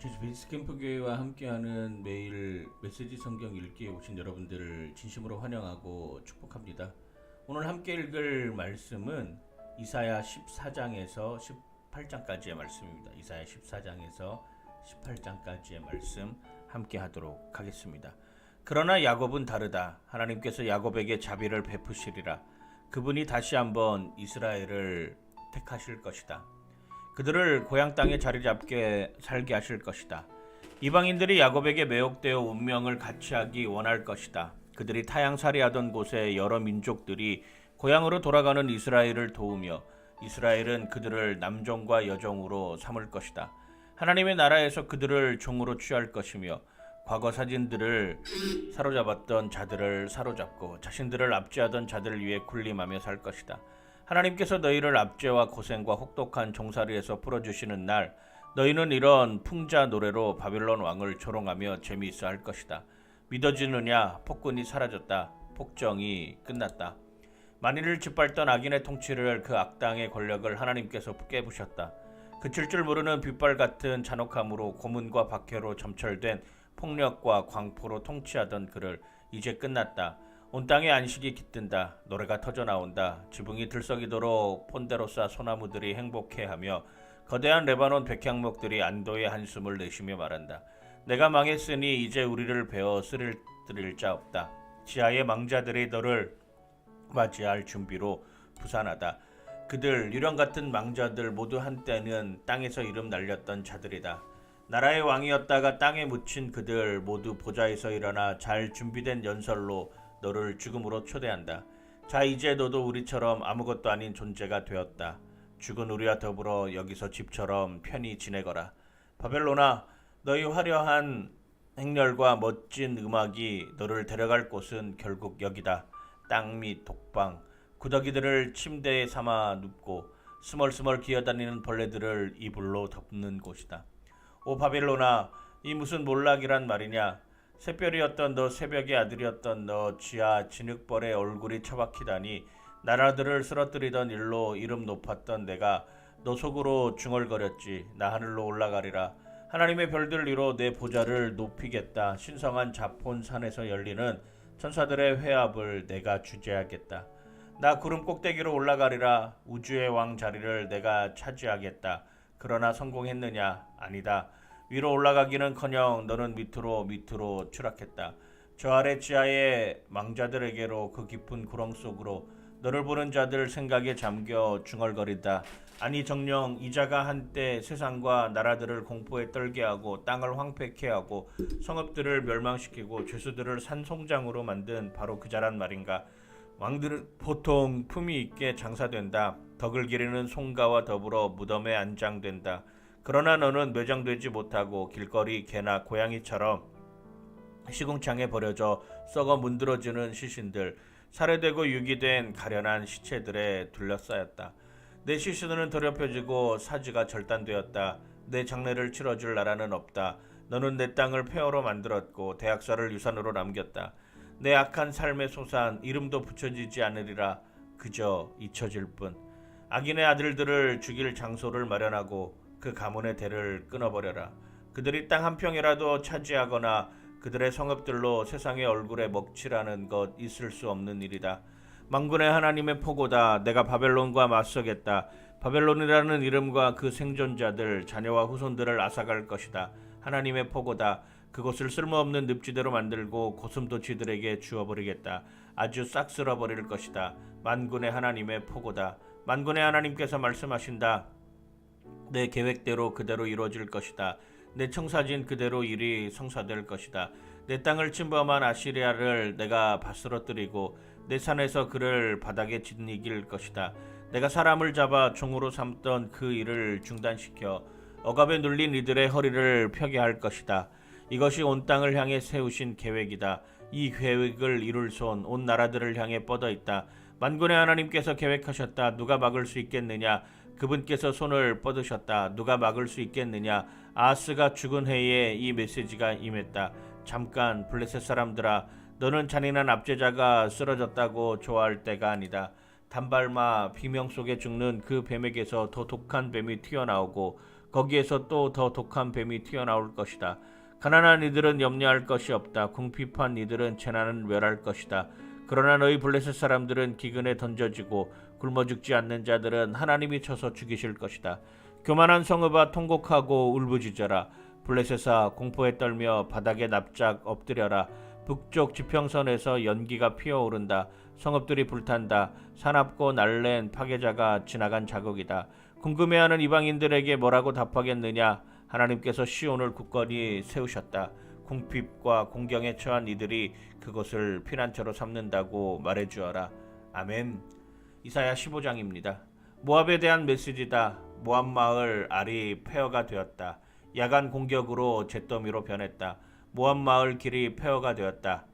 제주 베이스 캠프 교회와 함께하는 매일 메시지 성경 읽기에 오신 여러분들을 진심으로 환영하고 축복합니다. 오늘 함께 읽을 말씀은 이사야 14장에서 18장까지의 말씀입니다. 이사야 14장에서 18장까지의 말씀 함께 하도록 하겠습니다. 그러나 야곱은 다르다. 하나님께서 야곱에게 자비를 베푸시리라. 그분이 다시 한번 이스라엘을 택하실 것이다. 그들을 고향 땅에 자리 잡게 살게 하실 것이다. 이방인들이 야곱에게 매혹되어 운명을 같이하기 원할 것이다. 그들이 타향살이하던 곳에 여러 민족들이 고향으로 돌아가는 이스라엘을 도우며 이스라엘은 그들을 남종과 여종으로 삼을 것이다. 하나님의 나라에서 그들을 종으로 취할 것이며 과거 사진들을 사로잡았던 자들을 사로잡고 자신들을 압제하던 자들을 위해 군림하며 살 것이다. 하나님께서 너희를 압제와 고생과 혹독한 종살이에서 풀어주시는 날 너희는 이런 풍자 노래로 바벨론 왕을 조롱하며 재미있어 할 것이다. 믿어지느냐 폭군이 사라졌다. 폭정이 끝났다. 만인을 짓밟던 악인의 통치를 그 악당의 권력을 하나님께서 깨부셨다. 그칠 줄 모르는 빗발 같은 잔혹함으로 고문과 박해로 점철된 폭력과 광포로 통치하던 그를 이제 끝났다. 온 땅에 안식이 깃든다. 노래가 터져 나온다. 지붕이 들썩이도록 폰데로사 소나무들이 행복해하며 거대한 레바논 백향목들이 안도의 한숨을 내쉬며 말한다. 내가 망했으니 이제 우리를 베어 쓰릴 자 없다. 지하의 망자들이 너를 맞이할 준비로 부산하다. 그들 유령 같은 망자들 모두 한때는 땅에서 이름 날렸던 자들이다. 나라의 왕이었다가 땅에 묻힌 그들 모두 보좌에서 일어나 잘 준비된 연설로 너를 죽음으로 초대한다. 자 이제 너도 우리처럼 아무것도 아닌 존재가 되었다. 죽은 우리와 더불어 여기서 집처럼 편히 지내거라. 바벨로나 너희 화려한 행렬과 멋진 음악이 너를 데려갈 곳은 결국 여기다. 땅및 독방, 구더기들을 침대에 삼아 눕고 스멀스멀 기어다니는 벌레들을 이불로 덮는 곳이다. 오 바벨로나 이 무슨 몰락이란 말이냐? 새별이었던 너 새벽의 아들이었던 너 쥐야 진흙벌의 얼굴이 처박히다니 나라들을 쓰러뜨리던 일로 이름 높았던 내가 너 속으로 중얼거렸지. 나 하늘로 올라가리라. 하나님의 별들 위로 내 보좌를 높이겠다. 신성한 자폰 산에서 열리는 천사들의 회합을 내가 주재하겠다. 나 구름 꼭대기로 올라가리라. 우주의 왕 자리를 내가 차지하겠다. 그러나 성공했느냐? 아니다 위로 올라가기는커녕 너는 밑으로 밑으로 추락했다. 저 아래 지하의 망자들에게로 그 깊은 구렁 속으로 너를 보는 자들 생각에 잠겨 중얼거린다. 아니 정령 이자가 한때 세상과 나라들을 공포에 떨게 하고 땅을 황폐케 하고 성읍들을 멸망시키고 죄수들을 산송장으로 만든 바로 그 자란 말인가. 왕들은 보통 품위 있게 장사된다. 덕을 기리는 송가와 더불어 무덤에 안장된다. 그러나 너는 매장되지 못하고 길거리 개나 고양이처럼 시궁창에 버려져 썩어 문드러지는 시신들, 살해되고 유기된 가련한 시체들에 둘러싸였다. 내 시신은 더럽혀지고 사지가 절단되었다. 내 장례를 치러줄 나라는 없다. 너는 내 땅을 폐허로 만들었고 대학살을 유산으로 남겼다. 내 악한 삶의 소산 이름도 붙여지지 않으리라. 그저 잊혀질 뿐. 악인의 아들들을 죽일 장소를 마련하고 그 가문의 대를 끊어버려라. 그들이 땅 한 평이라도 차지하거나 그들의 성읍들로 세상의 얼굴에 먹칠하는 것 있을 수 없는 일이다. 망군의 하나님의 포고다. 내가 바벨론과 맞서겠다. 바벨론이라는 이름과 그 생존자들, 자녀와 후손들을 앗아갈 것이다. 하나님의 포고다. 그곳을 쓸모없는 늪지대로 만들고 고슴도치들에게 주어버리겠다. 아주 싹 쓸어버릴 것이다. 만군의 하나님의 포고다. 만군의 하나님께서 말씀하신다. 내 계획대로 그대로 이루어질 것이다. 내 청사진 그대로 일이 성사될 것이다. 내 땅을 침범한 아시리아를 내가 바스러뜨리고 내 산에서 그를 바닥에 짓이길 것이다. 내가 사람을 잡아 종으로 삼던 그 일을 중단시켜 억압에 눌린 이들의 허리를 펴게 할 것이다. 이것이 온 땅을 향해 세우신 계획이다. 이 계획을 이룰 손 온 나라들을 향해 뻗어 있다. 만군의 하나님께서 계획하셨다. 누가 막을 수 있겠느냐? 그분께서 손을 뻗으셨다. 누가 막을 수 있겠느냐? 아스가 죽은 해에 이 메시지가 임했다. 잠깐 블레셋 사람들아, 너는 잔인한 압제자가 쓰러졌다고 좋아할 때가 아니다. 단발마 비명 속에 죽는 그 뱀에게서 더 독한 뱀이 튀어나오고 거기에서 또 더 독한 뱀이 튀어나올 것이다. 가난한 이들은 염려할 것이 없다. 궁핍한 이들은 재난은 멸할 것이다. 그러나 너희 블레셋 사람들은 기근에 던져지고 굶어 죽지 않는 자들은 하나님이 쳐서 죽이실 것이다. 교만한 성읍아 통곡하고 울부짖어라. 블레셋아 공포에 떨며 바닥에 납작 엎드려라. 북쪽 지평선에서 연기가 피어오른다. 성읍들이 불탄다. 사납고 날랜 파괴자가 지나간 자국이다. 궁금해하는 이방인들에게 뭐라고 답하겠느냐? 하나님께서 시온을 굳건히 세우셨다. 궁핍과 공경에 처한 이들이 그것을 피난처로 삼는다고 말해 주어라. 아멘. 이사야 15장입니다. 모압에 대한 메시지다. 모압 마을 알이 폐허가 되었다. 야간 공격으로 잿더미로 변했다. 모압 마을 길이 폐허가 되었다.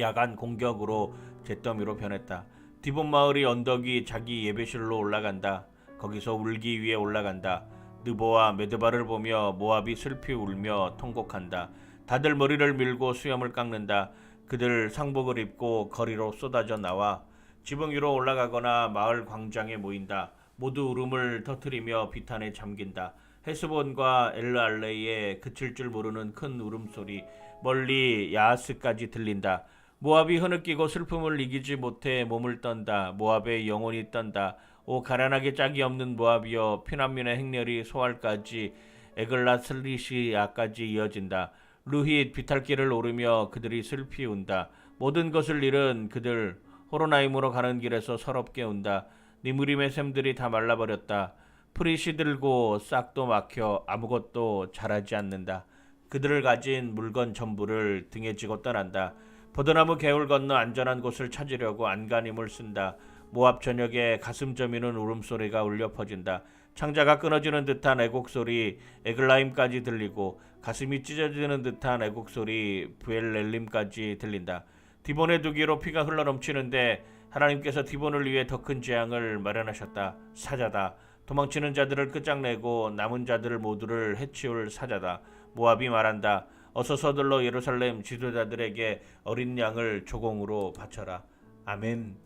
야간 공격으로 잿더미로 변했다. 디본 마을이 언덕이 자기 예배실로 올라간다. 거기서 울기 위해 올라간다. 느보와 메드바를 보며 모압이 슬피 울며 통곡한다. 다들 머리를 밀고 수염을 깎는다. 그들 상복을 입고 거리로 쏟아져 나와 지붕 위로 올라가거나 마을 광장에 모인다. 모두 울음을 터뜨리며 비탄에 잠긴다. 헤스본과 엘르알레이에 그칠 줄 모르는 큰 울음소리 멀리 야하스까지 들린다. 모압이 흐느끼고 슬픔을 이기지 못해 몸을 떤다. 모압의 영혼이 떤다. 오 가난하게 짝이 없는 모압이여 피난민의 행렬이 소알까지 에글라 슬리시아까지 이어진다. 루힛 비탈길을 오르며 그들이 슬피 운다. 모든 것을 잃은 그들 호로나임으로 가는 길에서 서럽게 운다. 니무림의 샘들이 다 말라버렸다. 풀이 시들고 싹도 막혀 아무것도 자라지 않는다. 그들을 가진 물건 전부를 등에 지고 떠난다. 버드나무 개울 건너 안전한 곳을 찾으려고 안간힘을 쓴다. 모압 저녁에 가슴 저미는 울음소리가 울려 퍼진다. 창자가 끊어지는 듯한 애곡 소리 에글라임까지 들리고 가슴이 찢어지는 듯한 애곡 소리 부엘렐림까지 들린다. 디본의 두기로 피가 흘러 넘치는데 하나님께서 디본을 위해 더 큰 재앙을 마련하셨다. 사자다. 도망치는 자들을 끝장내고 남은 자들을 모두를 해치울 사자다. 모압이 말한다. 어서 서둘러 예루살렘 지도자들에게 어린 양을 조공으로 바쳐라. 아멘.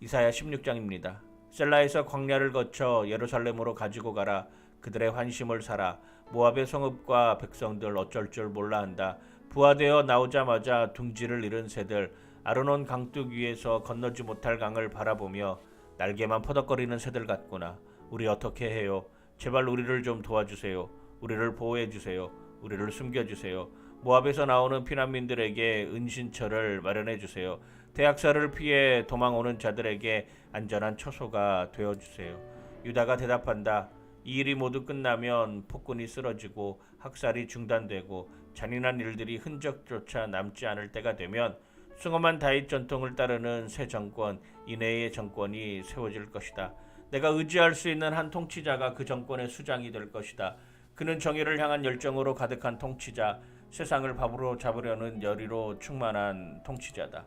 이사야 16장입니다. 셀라에서 광야를 거쳐 예루살렘으로 가지고 가라. 그들의 환심을 사라. 모압의 성읍과 백성들 어쩔 줄 몰라 한다. 부하되어 나오자마자 둥지를 잃은 새들 아르논 강둑 위에서 건너지 못할 강을 바라보며 날개만 퍼덕거리는 새들 같구나. 우리 어떻게 해요? 제발 우리를 좀 도와주세요. 우리를 보호해 주세요. 우리를 숨겨 주세요. 모압에서 나오는 피난민들에게 은신처를 마련해 주세요. 대학살을 피해 도망 오는 자들에게 안전한 처소가 되어 주세요. 유다가 대답한다. 이 일이 모두 끝나면 폭군이 쓰러지고 학살이 중단되고 잔인한 일들이 흔적조차 남지 않을 때가 되면 숭엄한 다윗 전통을 따르는 새 정권 이내의 정권이 세워질 것이다. 내가 의지할 수 있는 한 통치자가 그 정권의 수장이 될 것이다. 그는 정의를 향한 열정으로 가득한 통치자, 세상을 밥으로 잡으려는 열의로 충만한 통치자다.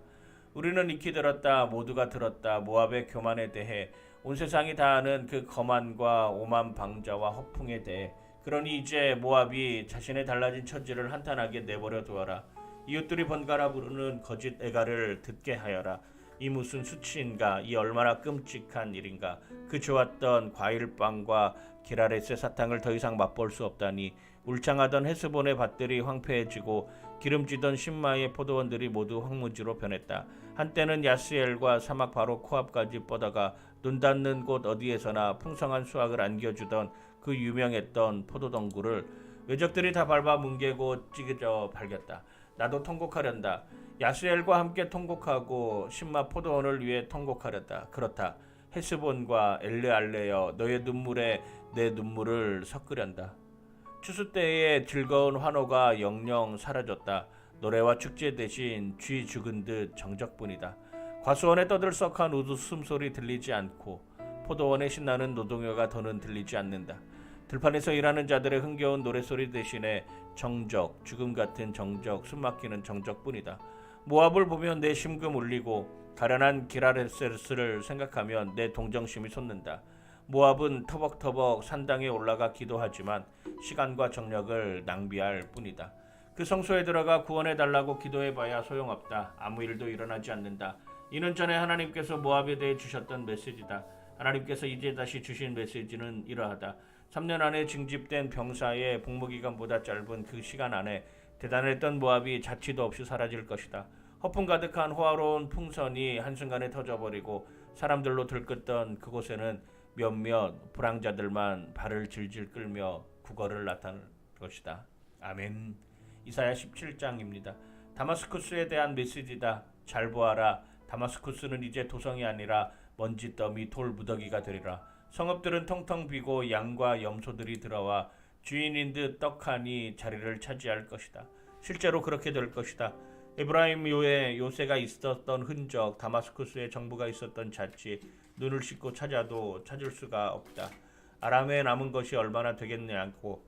우리는 익히 들었다, 모두가 들었다. 모압의 교만에 대해 온 세상이 다 아는 그 거만과 오만 방자와 허풍에 대해. 그러니 이제 모압이 자신의 달라진 처지를 한탄하게 내버려 두어라. 이웃들이 번갈아 부르는 거짓 애가를 듣게 하여라. 이 무슨 수치인가? 이 얼마나 끔찍한 일인가? 그 좋았던 과일빵과 기라레스 사탕을 더 이상 맛볼 수 없다니 울창하던 헤스본의 밭들이 황폐해지고 기름지던 신마의 포도원들이 모두 황무지로 변했다. 한때는 야스엘과 사막 바로 코앞까지 뻗어가 눈 닿는 곳 어디에서나 풍성한 수확을 안겨주던 그 유명했던 포도덩굴을 외적들이 다 밟아 뭉개고 찌그져 발겼다. 나도 통곡하련다. 야스엘과 함께 통곡하고 신마 포도원을 위해 통곡하렸다. 그렇다. 헤스본과 엘르알레여 너의 눈물에 내 눈물을 섞으련다. 추수 때의 즐거운 환호가 영영 사라졌다. 노래와 축제 대신 쥐 죽은 듯 정적뿐이다. 과수원에 떠들썩한 우두숨소리 들리지 않고 포도원에 신나는 노동요가 더는 들리지 않는다. 들판에서 일하는 자들의 흥겨운 노래소리 대신에 정적, 죽음 같은 정적, 숨막히는 정적뿐이다. 모압을 보면 내 심금 울리고 가련한 기라레스를 생각하면 내 동정심이 솟는다. 모압은 터벅터벅 산당에 올라가 기도하지만 시간과 정력을 낭비할 뿐이다. 그 성소에 들어가 구원해 달라고 기도해 봐야 소용없다. 아무 일도 일어나지 않는다. 이는 전에 하나님께서 모압에 대해 주셨던 메시지다. 하나님께서 이제 다시 주신 메시지는 이러하다. 3년 안에 징집된 병사의 복무 기간보다 짧은 그 시간 안에 대단했던 모압이 자취도 없이 사라질 것이다. 허풍 가득한 호화로운 풍선이 한순간에 터져버리고 사람들로 들끓던 그곳에는 몇몇 불황자들만 발을 질질 끌며 국어를 나타낼 것이다. 아멘. 이사야 17장입니다. 다마스쿠스에 대한 메시지다. 잘 보아라. 다마스쿠스는 이제 도성이 아니라 먼지 더미 돌 무더기가 되리라. 성읍들은 텅텅 비고 양과 염소들이 들어와 주인인 듯 떡하니 자리를 차지할 것이다. 실제로 그렇게 될 것이다. 에브라임 요에 요새가 있었던 흔적, 다마스쿠스에 정부가 있었던 자취, 눈을 씻고 찾아도 찾을 수가 없다. 아람에 남은 것이 얼마나 되겠냐고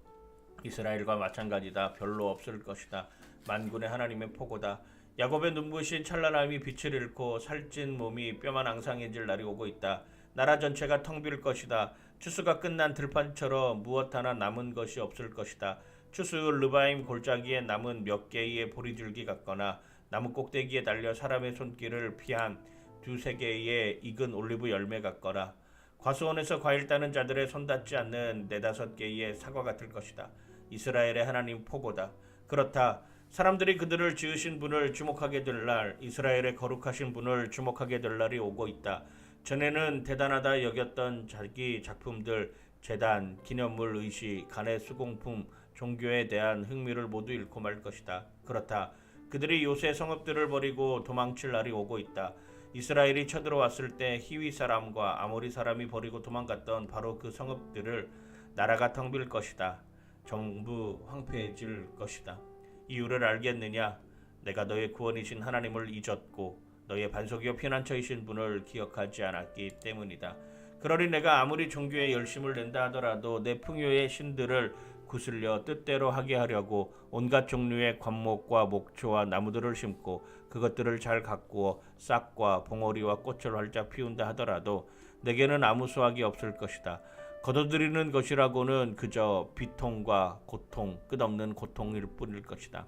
이스라엘과 마찬가지다. 별로 없을 것이다. 만군의 하나님의 포고다. 야곱의 눈부신 찬란함이 빛을 잃고 살찐 몸이 뼈만 앙상해질 날이 오고 있다. 나라 전체가 텅 빌 것이다. 추수가 끝난 들판처럼 무엇 하나 남은 것이 없을 것이다. 추수 르바임 골짜기에 남은 몇 개의 보리줄기 같거나 나무 꼭대기에 달려 사람의 손길을 피한 두세 개의 익은 올리브 열매 같거나 과수원에서 과일 따는 자들의 손 닿지 않는 네다섯 개의 사과 같을 것이다. 이스라엘의 하나님 포고다. 그렇다. 사람들이 그들을 지으신 분을 주목하게 될 날, 이스라엘의 거룩하신 분을 주목하게 될 날이 오고 있다. 전에는 대단하다 여겼던 자기 작품들, 재단, 기념물 의식, 간의 수공품, 종교에 대한 흥미를 모두 잃고 말 것이다. 그렇다. 그들이 요새 성읍들을 버리고 도망칠 날이 오고 있다. 이스라엘이 쳐들어왔을 때 히위 사람과 아모리 사람이 버리고 도망갔던 바로 그 성읍들을 나라가 텅 빌 것이다. 정부 황폐해질 것이다. 이유를 알겠느냐? 내가 너의 구원이신 하나님을 잊었고 너의 반석이요 피난처이신 분을 기억하지 않았기 때문이다. 그러니 내가 아무리 종교에 열심을 낸다 하더라도 내 풍요의 신들을 구슬려 뜻대로 하게 하려고 온갖 종류의 관목과 목초와 나무들을 심고 그것들을 잘 가꾸어 싹과 봉오리와 꽃을 활짝 피운다 하더라도 내게는 아무 수확이 없을 것이다. 거둬들이는 것이라고는 그저 비통과 고통, 끝없는 고통일 뿐일 것이다.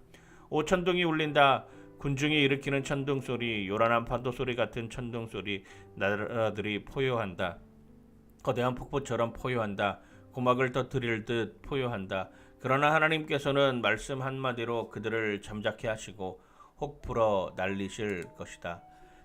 오 천둥이 울린다. 군중이 일으키는 천둥 소리, 요란한 파도 소리 같은 천둥 소리, 나라들이 포효한다. 거대한 폭포처럼 포효한다. 고막을 터뜨릴 듯 포효한다. 그러나 하나님께서는 말씀 한마디로 그들을 잠자케 하시고 혹 불어 날리실 것이다.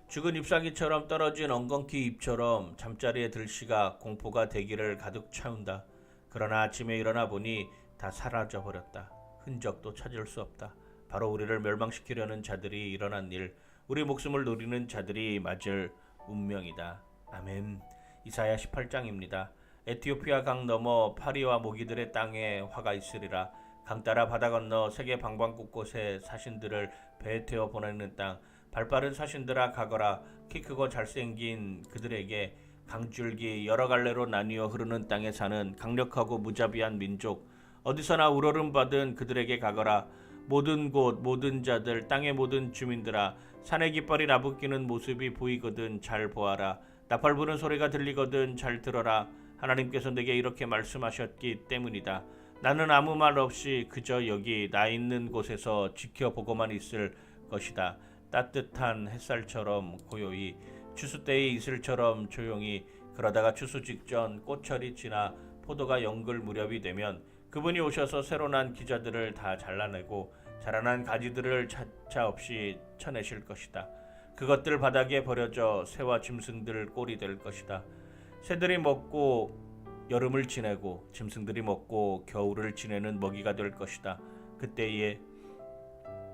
죽은 잎사귀처럼 떨어진 엉겅퀴 잎처럼 잠자리에 들씨가 공포가 대기를 가득 채운다. 그러나 아침에 일어나 보니 다 사라져 버렸다. 흔적도 찾을 수 없다. 바로 우리를 멸망시키려는 자들이 일어난 일, 우리 목숨을 노리는 자들이 맞을 운명이다. 아멘. 이사야 18장입니다. 에티오피아 강 너머 파리와 모기들의 땅에 화가 있으리라. 강 따라 바다 건너 세계 방방 곳곳에 사신들을 배에 태워 보내는 땅. 발빠른 사신들아 가거라. 키 크고 잘생긴 그들에게 강줄기 여러 갈래로 나뉘어 흐르는 땅에 사는 강력하고 무자비한 민족. 어디서나 우러름 받은 그들에게 가거라. 모든 곳 모든 자들 땅의 모든 주민들아 산의 깃발이 나부끼는 모습이 보이거든 잘 보아라. 나팔 부는 소리가 들리거든 잘 들어라. 하나님께서 내게 이렇게 말씀하셨기 때문이다. 나는 아무 말 없이 그저 여기 나 있는 곳에서 지켜보고만 있을 것이다. 따뜻한 햇살처럼 고요히 추수 때의 이슬처럼 조용히 그러다가 추수 직전 꽃철이 지나 포도가 연글 무렵이 되면 그분이 오셔서 새로 난 기자들을 다 잘라내고 자라난 가지들을 차차 없이 쳐내실 것이다. 그것들 바닥에 버려져 새와 짐승들 꼴이 될 것이다. 새들이 먹고 여름을 지내고 짐승들이 먹고 겨울을 지내는 먹이가 될 것이다. 그때에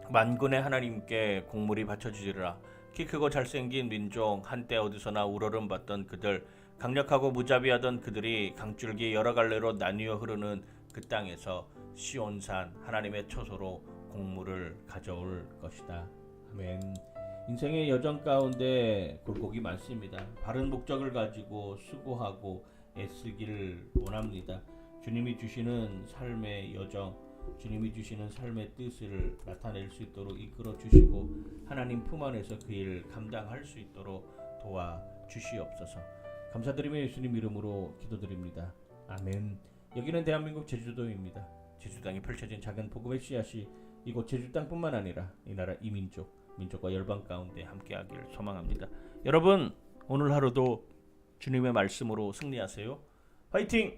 만군의 하나님께 공물이 바쳐지리라. 키 크고 잘생긴 민족 한때 어디서나 우러름 받던 그들 강력하고 무자비하던 그들이 강줄기 여러 갈래로 나뉘어 흐르는 그 땅에서 시온산 하나님의 초소로 공물을 가져올 것이다. 아멘. 인생의 여정 가운데 굴곡이 많습니다. 바른 목적을 가지고 수고하고 애쓰기를 원합니다. 주님이 주시는 삶의 여정, 주님이 주시는 삶의 뜻을 나타낼 수 있도록 이끌어 주시고 하나님 품 안에서 그 일 감당할 수 있도록 도와 주시옵소서. 감사드리며 예수님 이름으로 기도드립니다. 아멘. 여기는 대한민국 제주도입니다. 제주 땅에 펼쳐진 작은 복음의 씨앗이 이곳 제주 땅뿐만 아니라 이 나라 이민족 민족과 열방 가운데 함께하기를 소망합니다. 여러분 오늘 하루도 주님의 말씀으로 승리하세요. 화이팅!